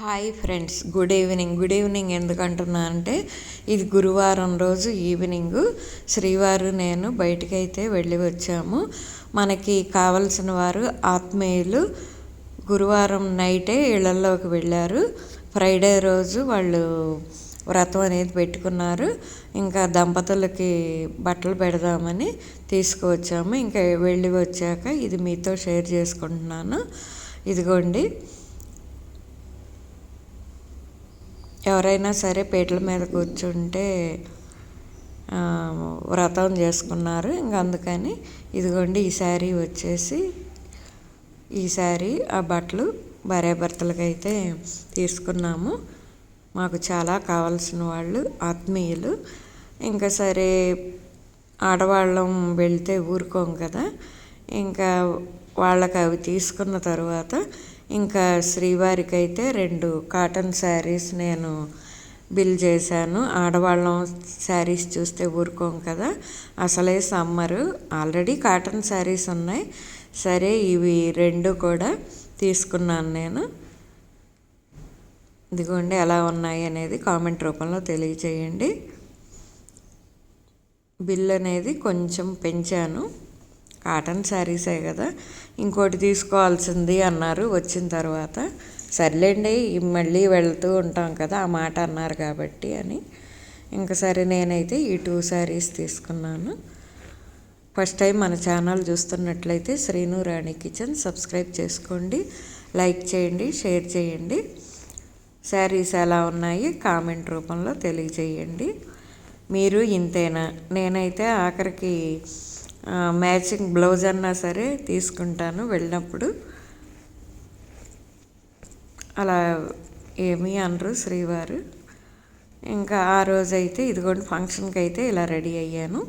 Hi friends good evening. Good evening ఎందుకు అంటే ఇది గురువారం రోజు ఈవినింగ్. శ్రీవారు నేను బయటకైతే వెళ్ళి వచ్చాము. మనకి కావలసిన వారు ఆత్మీయులు గురువారం నైటే ఇళ్ళలోకి వెళ్ళారు. ఫ్రైడే రోజు వాళ్ళు వ్రతం అనేది పెట్టుకున్నారు. ఇంకా దంపతులకి బట్టలు పెడదామని తీసుకువచ్చాము. ఇంకా వెళ్ళి వచ్చాక ఇది మీతో షేర్ చేసుకుంటున్నాను. ఇదిగోండి. ఎవరైనా సరే పీటల మీద కూర్చుంటే వ్రతం చేసుకున్నారు. ఇంక అందుకని ఇదిగోండి ఈ శారీ వచ్చేసి ఈ శారీ ఆ బట్టలు భార్యాభర్తలకైతే తీసుకున్నాము. మాకు చాలా కావాల్సిన వాళ్ళు ఆత్మీయులు. ఇంకా సరే ఆడవాళ్ళం వెళ్తే ఊరుకోం కదా. ఇంకా వాళ్ళకి అవి తీసుకున్న తర్వాత ఇంకా శ్రీవారికి అయితే రెండు కాటన్ శారీస్ నేను బిల్ చేశాను. ఆడవాళ్ళం శారీస్ చూస్తే ఊరుకోం కదా. అసలే సమ్మరు. ఆల్రెడీ కాటన్ శారీస్ ఉన్నాయి. సరే ఇవి రెండు కూడా తీసుకున్నాను నేను. ఇదిగోండి ఎలా ఉన్నాయి అనేది కామెంట్ రూపంలో తెలియచేయండి. బిల్ అనేది కొంచెం పెంచాను. కాటన్ శారీసే కదా. ఇంకోటి తీసుకోవాల్సింది అన్నారు. వచ్చిన తర్వాత సర్లేండి మళ్ళీ వెళ్తూ ఉంటాం కదా ఆ మాట అన్నారు కాబట్టి అని. ఇంకా సరే నేనైతే ఈ టూ శారీస్ తీసుకున్నాను. ఫస్ట్ టైం మన ఛానల్ చూస్తున్నట్లయితే శ్రీను రాణి కిచెన్ సబ్స్క్రైబ్ చేసుకోండి లైక్ చేయండి షేర్ చేయండి. శారీస్ ఎలా ఉన్నాయి కామెంట్ రూపంలో తెలియజేయండి. మీరు ఇంతేనా? నేనైతే ఆఖరికి మ్యాచింగ్ బ్లౌజ్ అన్నా సరే తీసుకుంటాను వెళ్ళినప్పుడు. అలా ఏమీ అనరు శ్రీవారు. ఇంకా ఆ రోజైతే ఇదిగోండి ఫంక్షన్కి అయితే ఇలా రెడీ అయ్యాను.